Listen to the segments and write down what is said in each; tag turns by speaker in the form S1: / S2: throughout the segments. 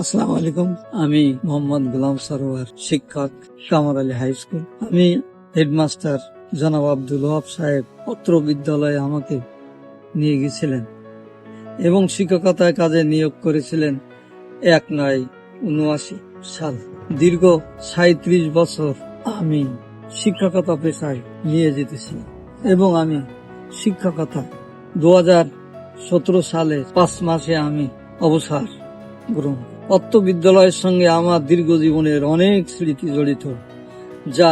S1: আসসালামু আলাইকুম। আমি মোহাম্মদ গোলাম সরোয়ার, শিক্ষক কামার আলী হাই স্কুল। আমি হেডমাস্টার জনাব আব্দুল ওয়াব সাহেব, পত্র বিদ্যালয়ে আমাকে নিয়ে গেছিলেন এবং শিক্ষকতায় কাজে নিয়োগ করেছিলেন এক নয় উনআশি সাল। দীর্ঘ সাঁত্রিশ বছর আমি শিক্ষকতা পেশায় নিয়ে যেতেছি এবং আমি শিক্ষকতা দু হাজার সতেরো সালে পাঁচ মাসে আমি অবসর গ্রহণ। অত্ত বিদ্যালয়ের সঙ্গে আমার দীর্ঘ জীবনের অনেক স্মৃতি জড়িত, যা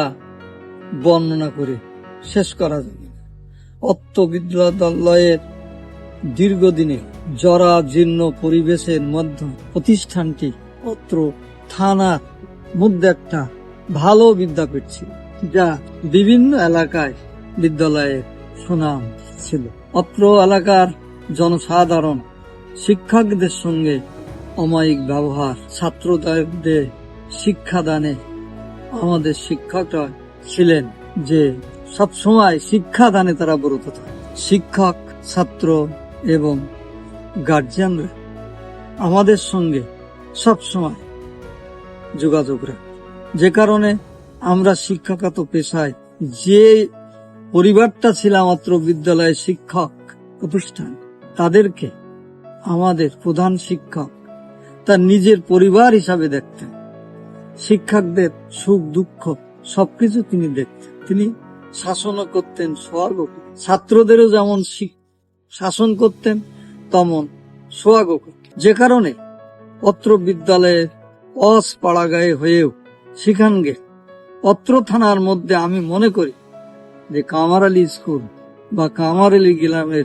S1: বর্ণনা করে শেষ করা যাবে। অত্ত বিদ্যালয়ের দীর্ঘদিনে জরা জীর্ণ পরিবেশের মধ্যে প্রতিষ্ঠানটি অত্র থানার মধ্যে একটা ভালো বিদ্যাপীঠ ছিল, যা বিভিন্ন এলাকায় বিদ্যালয়ের সুনাম ছিল অত্র এলাকার জনসাধারণ শিক্ষকদের সঙ্গে অমায়িক ব্যবহার, ছাত্রদের শিক্ষাদানে আমাদের শিক্ষকরা ছিলেন যে সবসময় শিক্ষাদানে তারা ব্রত থাকে শিক্ষক, ছাত্র এবং গার্জিয়ানরা আমাদের সঙ্গে সবসময় যোগাযোগ রাখে। যে কারণে আমরা শিক্ষাগত পেশায় যে পরিবারটা ছিলাম মাত্র বিদ্যালয়ের শিক্ষক প্রতিষ্ঠান, তাদেরকে আমাদের প্রধান শিক্ষক তার নিজের পরিবার হিসাবে দেখতেন। শিক্ষকদের সুখ, দুঃখ, সবকিছু তিনি দেখতেন। তিনি শাসনও করতেন করতেন। ছাত্রদেরও যেমন শাসন করতেন, তেমন করতেন। যে কারণে অত্র বিদ্যালয়ের অস পাড়াগায়ে হয়েও সেখানকে অত্র থানার মধ্যে আমি মনে করি যে কামার আলী স্কুল বা কামার আলী গ্রামের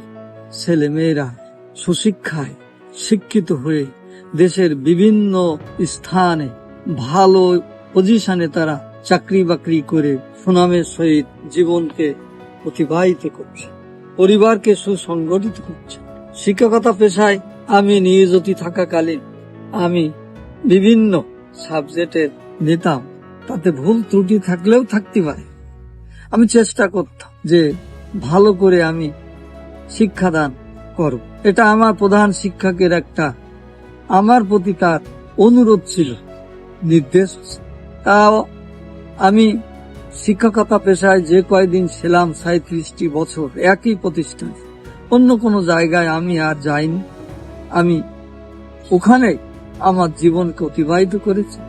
S1: ছেলে মেয়েরা সুশিক্ষায় শিক্ষিত হয়ে দেশের বিভিন্ন স্থানে ভালো পজিশনে তারা চাকরি বাকরি করে সুনামের সহিত জীবনকে অতিবাহিত করছে, পরিবারকে সুসংগঠিত করছে। শিক্ষকতা পেশায় আমি নিয়োজিত থাকাকালীন আমি বিভিন্ন সাবজেক্টের নিতাম তাতে ভুল ত্রুটি থাকলেও থাকতে পারে। আমি চেষ্টা করতাম যে ভালো করে আমি শিক্ষাদান করব। এটা আমার প্রধান শিক্ষকের একটা আমার প্রতি তার অনুরোধ ছিল, নির্দেশ তাও আমি শিক্ষকতা পেশায় যে কয়দিন ছিলাম সাঁত্রিশটি বছর একই প্রতিষ্ঠান। অন্য কোনো জায়গায় আমি আর যাইনি। আমি ওখানে আমার জীবনকে অতিবাহিত করেছি।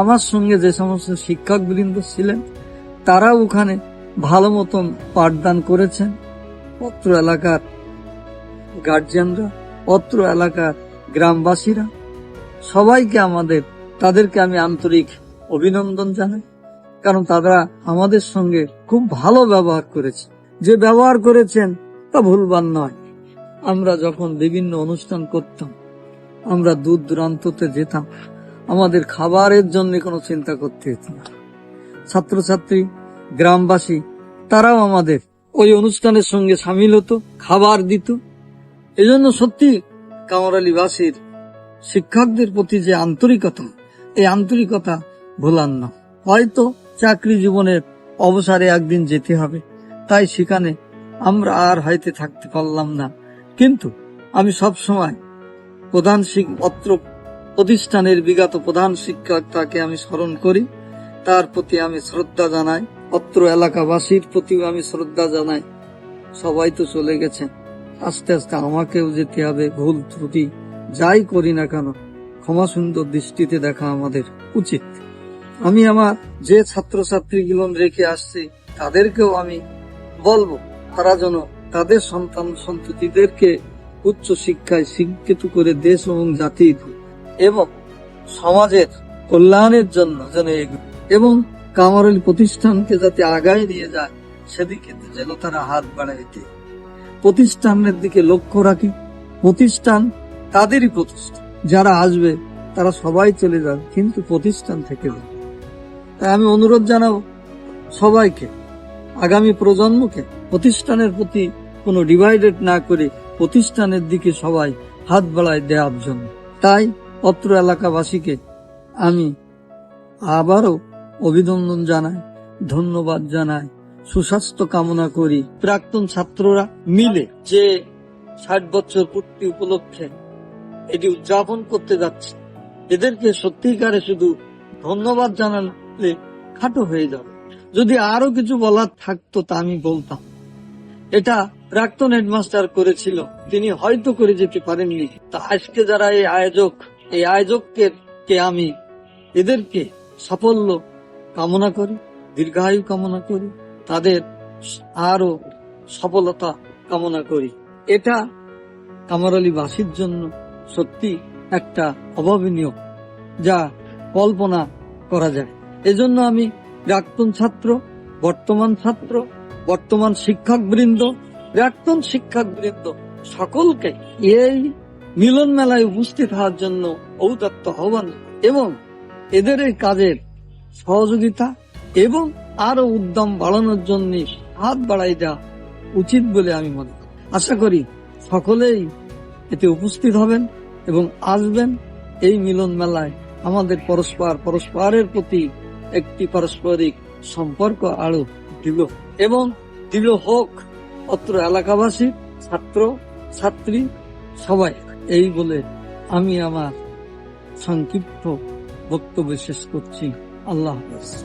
S1: আমার সঙ্গে যে সমস্ত শিক্ষক বৃন্দ ছিলেন, তারা ওখানে ভালো মতন পাঠদান করেছেন। অত্র এলাকার গার্জিয়ানরা অত্র এলাকার গ্রামবাসীরা, সবাইকে আমাদের, তাদেরকে আমি আন্তরিক অভিনন্দন জানাই। কারণ তারা আমাদের সঙ্গে খুব ভালো ব্যবহার করেছে। যে ব্যবহার করেছেন তা ভুলবার নয়। আমরা যখন বিভিন্ন অনুষ্ঠান করতাম, আমরা দূর দূরান্ততে যেতাম, আমাদের খাবারের জন্য কোনো চিন্তা করতে হতো না। ছাত্রছাত্রী, গ্রামবাসী, তারাও আমাদের ওই অনুষ্ঠানের সঙ্গে সামিল হতো, খাবার দিত। এজন্য সত্যি কামরালিবাসীর শিক্ষকদের প্রতি যে আন্তরিকতা, এই আন্তরিকতা ভোলার না। হয়তো চাকরি জীবনের অবসরে একদিন যেতে হবে, তাই সেখানে আমরা আর হয়তো থাকতে পারলাম না। কিন্তু আমি সব সময় প্রধান শিক- অত্র প্রতিষ্ঠানের বিগত প্রধান শিক্ষক তাকে আমি স্মরণ করি। তার প্রতি আমি শ্রদ্ধা জানাই। অত্র এলাকাবাসীর প্রতিও আমি শ্রদ্ধা জানাই। সবাই তো চলে গেছেন আস্তে আস্তে আমাকেও যেতে হবে, ভুল ত্রুটি, যাই করি না কেন, ক্ষমা সুন্দর দৃষ্টিতে দেখা আমাদের উচিত। আমি আমার যে ছাত্রছাত্রীগুলো রেখে আসছি, তাদেরকেও আমি বলব, তারা যেন তাদের সন্তান সন্ততিদেরকে উচ্চ শিক্ষায় শিক্ষিত করে দেশ এবং জাতির এবং সমাজের কল্যাণের জন্য যেন এগোয়, এবং কামারুল প্রতিষ্ঠানকে যাতে আগায় নিয়ে যায়, সেদিকে যেন তারা হাত দেয় প্রতিষ্ঠানের দিকে লক্ষ্য রাখি। প্রতিষ্ঠান তাদেরই প্রতিষ্ঠান। যারা আসবে, তারা সবাই চলে যাবে কিন্তু প্রতিষ্ঠান থেকে যাবে তাই আমি অনুরোধ জানাব সবাইকে, আগামী প্রজন্মকে প্রতিষ্ঠানের প্রতি কোনো ডিভাইডেড না করে প্রতিষ্ঠানের দিকে সবাই হাত বাড়ায় দেওয়ার জন্য। তাই অত্র এলাকাবাসীকে আমি আবারও অভিনন্দন জানাই, ধন্যবাদ জানাই। সুস্বাস্থ্য কামনা করি। প্রাক্তন ছাত্ররা মিলে যে ষাট বছর পূর্তি উপলক্ষে এটি উদযাপন করতে যাচ্ছে, এদেরকে সত্যিকারে শুধু ধন্যবাদ জানালে খাটো হয়ে যাবে। যদি আরও কিছু বলার থাকতো তা আমি বলতাম। এটা প্রাক্তন হেডমাস্টার করেছিল, তিনি হয়তো করে যেতে পারেননি। তা আজকে যারা এই আয়োজক, এই আয়োজককে কে আমি এদেরকে সাফল্য কামনা করি, দীর্ঘায়ু কামনা করি। তাদের আরও সফলতা কামনা করি। এটা কামারালিবাসীর জন্য সত্যি একটা অভাবনীয় যা কল্পনা করা যায়। এজন্য আমি প্রাক্তন ছাত্র, বর্তমান ছাত্র, বর্তমান শিক্ষক বৃন্দ প্রাক্তন শিক্ষক বৃন্দ সকলকে এই মিলন মেলায় উপস্থিত হওয়ার জন্য ঔদাত্ত আহ্বান এবং এদের এই কাজের সহযোগিতা এবং আরও উদ্যম বাড়ানোর জন্য হাত বাড়াই দেওয়া উচিত বলে আমি মনে করি। আশা করি সকলেই এতে উপস্থিত হবেন এবং আসবেন এই মিলন মেলায় আমাদের পরস্পর, পরস্পরের প্রতি একটি পারস্পরিক সম্পর্ক আরও দৃঢ় এবং দৃঢ় হোক। অত্র এলাকাবাসী, ছাত্র, ছাত্রী, সবাই, এই বলে আমি আমার সংক্ষিপ্ত বক্তব্য শেষ করছি। আল্লাহ হাফেজ।